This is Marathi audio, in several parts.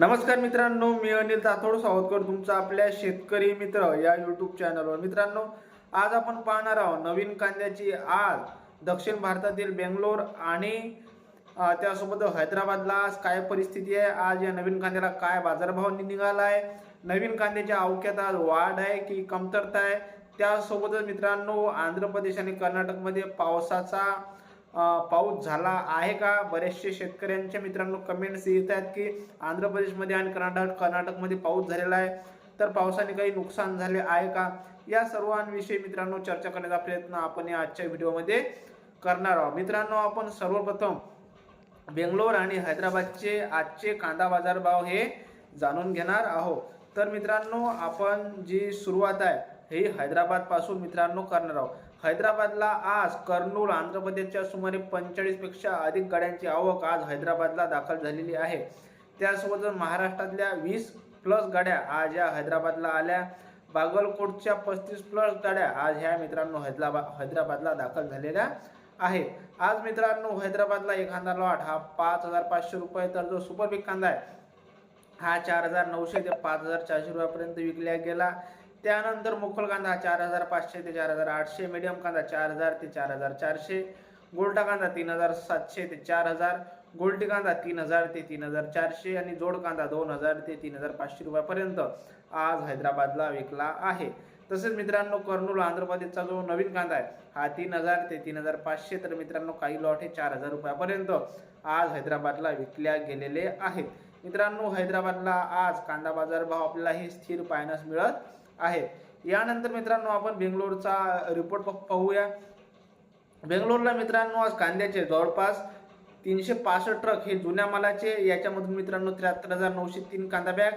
नमस्कार मित्रांनो मी अनिल ताथोड सावधकर तुमचा आपल्या शेतकरी मित्र या यूट्यूब चॅनलवर मित्रांनो आज आपण पाहणार आहोत नवीन कांद्याची आज दक्षिण भारतातील बेंगलोर आणि त्यासोबत हैदराबादला आज काय परिस्थिती आहे? आज या नवीन कांद्याला काय बाजारभाव निघाला आहे नवीन कांद्याच्या अवक्यात आज वाढ आहे की कमतरता आहे? त्यासोबतच मित्रांनो आंध्र प्रदेश आणि कर्नाटकमध्ये पावसाचा पाऊस झाला आहे का? बरेचसे शेतकऱ्यांच्या मित्रांनो कमेंट्स येत आहेत की आंध्र प्रदेशमध्ये आणि कर्नाटक कर्नाटकमध्ये पाऊस झालेला आहे. तर पावसाने काही नुकसान झाले आहे का? या सर्वांविषयी मित्रांनो चर्चा करण्याचा प्रयत्न आपण या आजच्या व्हिडिओमध्ये करणार आहोत. मित्रांनो आपण सर्वप्रथम बेंगलोर आणि हैदराबादचे आजचे कांदा बाजारभाव हे जाणून घेणार आहोत. तर मित्रांनो आपण जी सुरुवात आहे ही हैदराबादपासून मित्रांनो करणार आहोत. हैदराबादला आज कर्नूल आंध्र प्रदेशच्या सुमारे पंचेचाळीसपेक्षा अधिक गाड्यांची आवक आज हैदराबादला दाखल झालेली आहे. त्यासोबतच महाराष्ट्रातल्या वीस प्लस गाड्या आज या हैदराबादला आल्या बागलकोटच्या पस्तीस प्लस गाड्या आज ह्या मित्रांनो हैदराबाद हैदराबादला दाखल झालेल्या आहेत. आज मित्रांनो हैदराबादला एखादा लॉट हा पाच हजार पाचशे रुपये तर जो सुपर बिग कांदा आहे हा चार हजार नऊशे ते पाच हजार चारशे रुपयापर्यंत विकला गेला. त्यानंतर मुखल कांदा चार हजार पाचशे ते चार हजार आठशे मिडियम कांदा चार हजार ते चार हजार चारशे गोल्टा कांदा तीन हजार सातशे ते चार हजार गोल्टी कांदा तीन हजार ते तीन हजार चारशे आणि जोड कांदा दोन हजार ते तीन हजार पाचशे रुपयापर्यंत आज हैदराबादला विकला आहे. तसेच मित्रांनो कर्नूल आंध्र प्रदेशचा जो नवीन कांदा आहे हा तीन हजार ते तीन हजार पाचशे तर मित्रांनो काही लॉट हे चार हजार रुपयापर्यंत आज हैदराबादला विकल्या गेलेले आहेत. मित्रांनो हैदराबादला आज कांदा बाजार भाव आपल्याला हे स्थिर पाहण्यास मिळत आहे. यानंतर मित्रांनो आपण बेंगलोरचा रिपोर्ट पाहूया. बेंगलोरला मित्रांनो आज कांद्याचे जवळपास तीनशे पासष्ट ट्रक हे जुन्या मालाचे याच्यामधून मित्रांनो त्र्याहत्तर हजार नऊशे तीन कांदा बॅग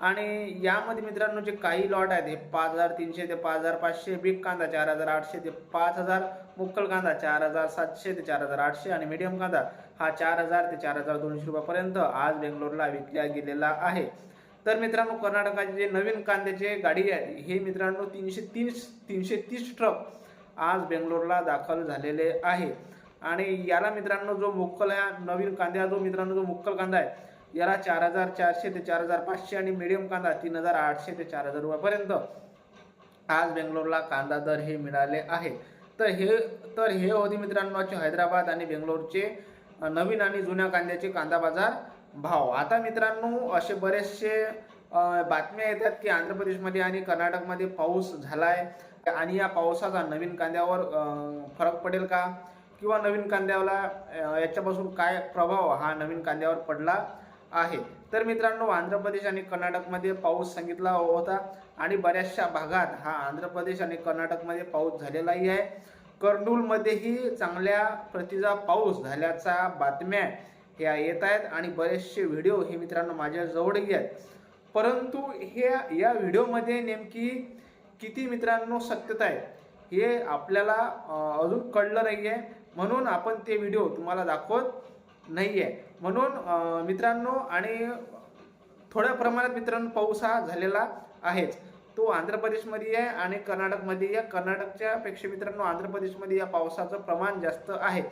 आणि यामध्ये मित्रांनो जे काही लॉट आहेत हे पाच हजार तीनशे ते पाच हजार पाचशे बिग कांदा चार हजार आठशे ते पाच हजार मुक्कल कांदा चार हजार सातशे ते चार हजार आठशे आणि मीडियम कांदा हा चार हजार ते चार हजार दोनशे रुपयापर्यंत आज बेंगलोरला विकल्या गेलेला आहे. तर मित्रांनो कर्नाटकाचे जे नवीन कांद्याचे गाडी आहे हे मित्रांनो तीनशे तीस तीनशे तीस ट्रक आज बेंगलोरला दाखल झालेले आहे. आणि याला मित्रांनो जो मुक्कल आहे नवीन कांद्या जो मित्रांनो जो मुक्कल कांदा आहे याला चार हजार चारशे ते चार हजार पाचशे आणि मिडियम कांदा तीन हजार आठशे ते चार हजार रुपयापर्यंत आज बेंगलोरला कांदा दर हे मिळाले आहे. तर हे तर हे होते मित्रांनो आजचे हैदराबाद आणि बेंगलोरचे नवीन आणि जुन्या कांद्याचे कांदा बाजार. भाव. आता मित्रांनो असे बरेचसे बातम्या येतात की आंध्र प्रदेशमध्ये आणि कर्नाटकमध्ये पाऊस झालाय. आणि या पावसाचा नवीन कांद्यावर फरक पडेल का? किंवा नवीन कांद्याला याच्यापासून काय प्रभाव हा नवीन कांद्यावर पडला आहे? तर मित्रांनो आंध्र प्रदेश आणि कर्नाटकमध्ये पाऊस सांगितला होता. आणि बऱ्याचशा भागात हा आंध्र प्रदेश आणि कर्नाटकमध्ये पाऊस झालेलाही आहे. कर्नूलमध्येही चांगल्या प्रतीचा पाऊस झाल्याचा बातम्या ह्या येत आहेत आणि बरेचसे व्हिडिओ हे मित्रांनो माझ्याजवळही आहेत. परंतु हे या व्हिडिओमध्ये नेमकी किती मित्रांनो सत्यता आहे हे आपल्याला अजून कळलं नाही आहे म्हणून आपण ते व्हिडिओ तुम्हाला दाखवत नाही आहे म्हणून मित्रांनो आणि थोड्या प्रमाणात मित्रांनो पाऊस हा झालेला आहेच. तो आंध्र प्रदेशमध्ये आहे आणि कर्नाटकमध्ये. आहे कर्नाटकच्या पेक्षा मित्रांनो आंध्र प्रदेशमध्ये या पावसाचं प्रमाण जास्त आहे.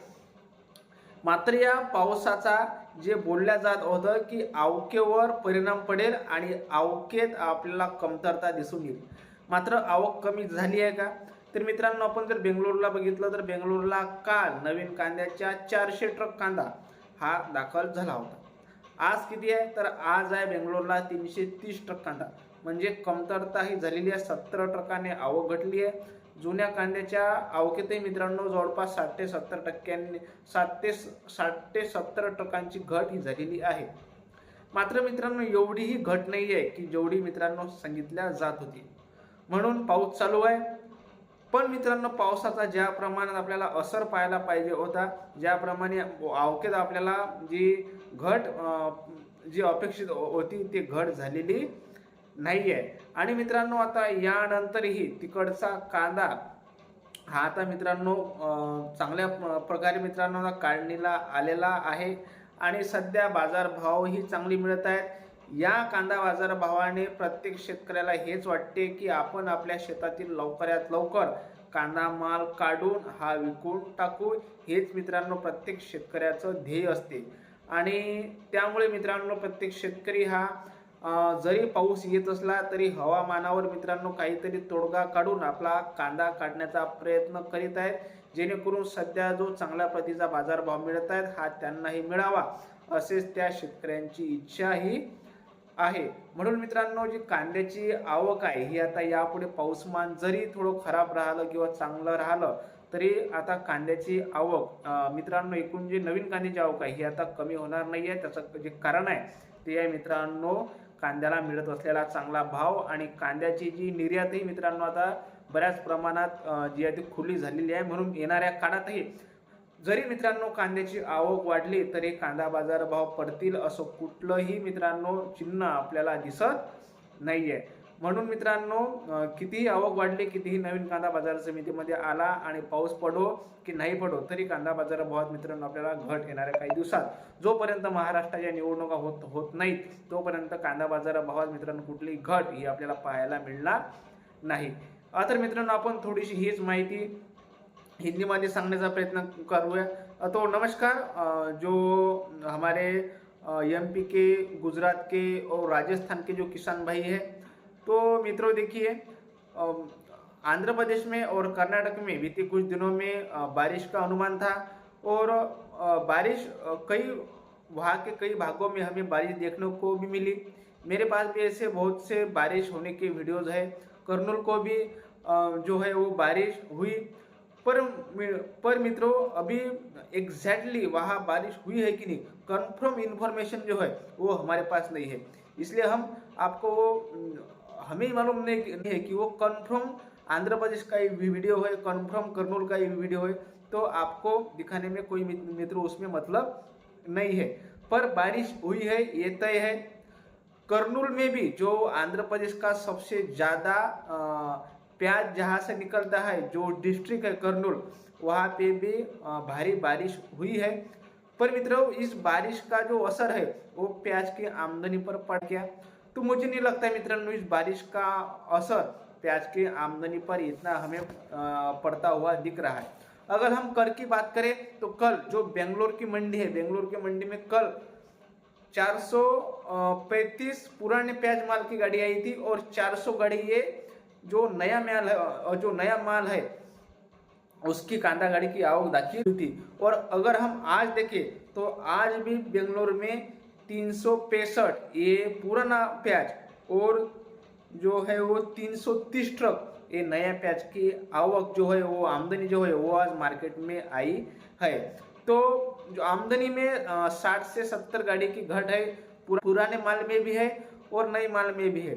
मात्र या पावसाचा जे बोलल्या जात होतं की आवकेवर परिणाम पडेल आणि आवकेत आपल्याला कमतरता दिसून येईल. मात्र आवक कमी झाली आहे का? तर मित्रांनो आपण जर बेंगलोरला बघितलं तर बेंगलोरला काल नवीन कांद्याच्या चारशे ट्रक कांदा हा दाखल झाला होता. आज किती आहे? तर आज आहे बेंगलोरला तीनशे तीस ट्रक कांदा. म्हणजे कमतरता ही झालेली आहे. सत्तर ट्रकाने आवक घटली आहे. जुन्या कांद्याच्या आवकेतही मित्रांनो जवळपास साठ ते सत्तर टक्क्यांनी साठ ते साठ ते सत्तर टक्क्यांची घट ही झालेली आहे. मात्र मित्रांनो एवढीही घट नाही आहे की जेवढी मित्रांनो सांगितल्या जात होती. म्हणून पाऊस चालू आहे. पण मित्रांनो पावसाचा ज्या प्रमाणात आपल्याला असर पाहायला पाहिजे होता ज्याप्रमाणे आवकेत आपल्याला जी घट जी अपेक्षित होती ती घट झालेली नाही आहे आणि मित्रांनो आता यानंतरही तिकडचा कांदा हा आता मित्रांनो चांगल्या प्रकारे मित्रांनो काढणीला आलेला आहे. आणि सध्या बाजारभावही चांगली मिळत आहेत. या कांदा बाजारभावाने प्रत्येक शेतकऱ्याला हेच वाटते की आपण आपल्या शेतातील लवकरात लवकर कांदा माल काढून हा विकून टाकू हेच मित्रांनो प्रत्येक शेतकऱ्याचं ध्येय असते. आणि त्यामुळे मित्रांनो प्रत्येक शेतकरी हा जरी पाऊस येत असला तरी हवामानावर मित्रांनो काहीतरी तोडगा काढून आपला कांदा काढण्याचा प्रयत्न करीत आहेत. जेणेकरून सध्या जो चांगल्या प्रतीचा बाजारभाव मिळत आहेत हा त्यांनाही मिळावा असेच त्या शेतकऱ्यांची इच्छाही आहे. म्हणून मित्रांनो जी कांद्याची आवक आहे ही आता यापुढे पाऊसमान जरी थोडं खराब राहिलं किंवा चांगलं राहिलं तरी आता कांद्याची आवक मित्रांनो एकूण जी नवीन कांद्याची आवक आहे ही आता कमी होणार नाही आहे त्याचं जे कारण आहे ते आहे मित्रांनो कांद्याला मिळत असलेला चांगला भाव आणि कांद्याची जी निर्यातही मित्रांनो आता बऱ्याच प्रमाणात जी आहे ती खुली झालेली आहे. म्हणून येणाऱ्या काळातही जरी मित्रांनो कांद्याची आवक वाढली तरी कांदा बाजार भाव पडतील असं कुठलंही मित्रांनो चिन्ह आपल्याला दिसत नाही आहे म्हणून मित्रांनो कितीही आवक वाढली कितीही नवीन कांदा बाजार समितीमध्ये आला आणि पाऊस पडो की नाही पडो तरी कांदा बाजाराभावात मित्रांनो आपल्याला घट येणाऱ्या काही दिवसात. जोपर्यंत महाराष्ट्राच्या निवडणुका होत होत नाहीत तोपर्यंत कांदा बाजाराभावात मित्रांनो कुठली घट ही आपल्याला पाहायला मिळणार नाही. तर मित्रांनो आपण थोडीशी हीच माहिती हिंदीमध्ये सांगण्याचा प्रयत्न करूया. तो नमस्कार जो हमारे एम पी के गुजरात के और राजस्थान के जो किसान भाई है तो मित्रों, देखिए आंध्र प्रदेश में और कर्नाटक में बीते कुछ दिनों में बारिश का अनुमान था और बारिश कई, वहाँ के कई भागों में हमें बारिश देखने को भी मिली। मेरे पास भी ऐसे बहुत से बारिश होने के वीडियोज़ है। कर्नूल को भी जो है वो बारिश हुई, पर पर मित्रों, अभी एग्जैक्टली वहाँ बारिश हुई है कि नहीं कंफर्म इन्फॉर्मेशन जो है वो हमारे पास नहीं है। इसलिए हम आपको वो हमें मालूम नहीं है कि वो कन्फर्म आंध्र प्रदेश का ही वीडियो है कंफर्म कर्नूल का ही वीडियो है तो आपको दिखाने में कोई मित्र उसमें मतलब नहीं है। पर बारिश हुई है, ये तय है। कर्नूल में भी जो आंध्र प्रदेश का सबसे ज़्यादा प्याज जहाँ से निकलता है, जो डिस्ट्रिक्ट है कर्नूल, वहाँ पे भी भारी बारिश हुई है। पर मित्रों, इस बारिश का जो असर है, वो प्याज की आमदनी पर पड़ गया। तो मुझे नहीं लगता है मित्रों इस बारिश का असर प्याज की आमदनी पर इतना हमें पड़ता हुआ दिख रहा है। अगर हम कर की बात करें तो कल जो बेंगलोर की मंडी है, बेंगलोर की मंडी में कल 435 पुराने प्याज माल की गाड़ी आई थी और 400 गाड़ी ये जो नया माल है जो नया माल है, उसकी कांदा गाड़ी की आवक दाखिल हुई थी। और अगर हम आज देखें तो आज भी बेंगलोर में तीन सौ पैंसठ, ये पुराना प्याज और जो है वो 330 ट्रक ये नया प्याज की आवक जो है वो, आमदनी जो है वो आज मार्केट में आई है। तो जो आमदनी में साठ से सत्तर गाड़ी की घट है पुराने माल में भी है और नए माल में भी है।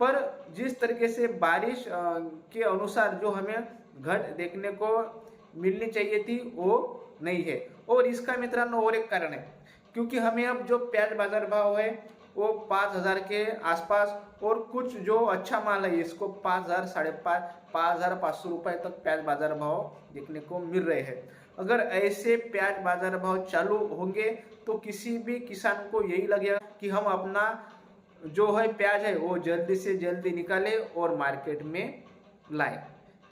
पर जिस तरीके से बारिश के अनुसार जो हमें घट देखने को मिलनी चाहिए थी, वो नहीं है। और इसका मित्रांनो और एक कारण है। क्योंकि हमें अब जो प्याज बाज़ार भाव है, वो पाँच हज़ार के आसपास और कुछ जो अच्छा माल है, इसको पाँच हज़ार, साढ़े पाँच पाँच हज़ार, पाँच सौ रुपये तक प्याज बाज़ार भाव देखने को मिल रहे हैं। अगर ऐसे प्याज बाज़ार भाव चालू होंगे तो किसी भी किसान को यही लगेगा कि हम अपना जो है प्याज है, वो जल्दी से जल्दी निकाले और मार्केट में लाए।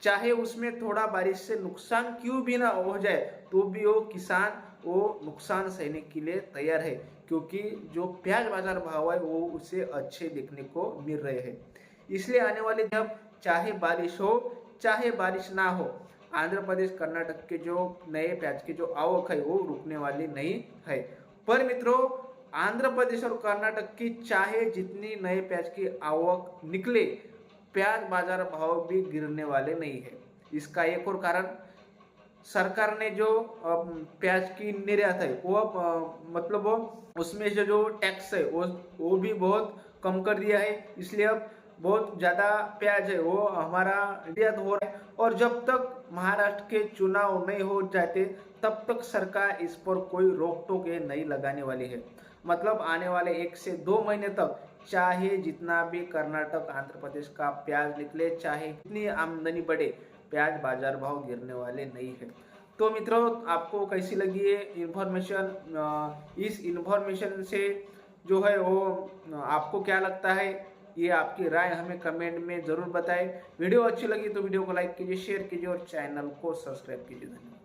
चाहे उसमें थोड़ा बारिश से नुकसान क्यों भी ना हो जाए तो भी वो किसान, वो नुकसान सहने के लिए तैयार है, क्योंकि जो प्याज बाज़ार भाव है, वो उसे अच्छे देखने को मिल रहे हैं। इसलिए आने वाले जब चाहे बारिश हो, चाहे बारिश ना हो, आंध्र प्रदेश, कर्नाटक के जो नए प्याज की जो आवक है, वो रुकने वाली नहीं है। पर मित्रों, आंध्र प्रदेश और कर्नाटक की चाहे जितनी नए प्याज की आवक निकले, प्याज बाज़ार भाव भी गिरने वाले नहीं है। इसका एक और कारण सरकार ने जो प्याज की निर्यात है, वो मतलब वो, उसमें से जो टैक्स है, वो वो भी बहुत कम कर दिया है। इसलिए अब बहुत ज़्यादा प्याज है, वो हमारा निर्यात हो रहा है। और जब तक महाराष्ट्र के चुनाव नहीं हो जाते, तब तक सरकार इस पर कोई रोक टोक नहीं लगाने वाली है। मतलब आने वाले एक से दो महीने तक, चाहे जितना भी कर्नाटक, आंध्र प्रदेश का प्याज निकले, चाहे कितनी आमदनी बढ़े प्याज बाज़ार भाव गिरने वाले नहीं है। तो मित्रों, आपको कैसी लगी ये इन्फॉर्मेशन इस इन्फॉर्मेशन से जो है वो आपको क्या लगता है? ये आपकी राय हमें कमेंट में ज़रूर बताएँ। वीडियो अच्छी लगी तो वीडियो को लाइक कीजिए शेयर कीजिए और चैनल को सब्सक्राइब कीजिए। धन्यवाद।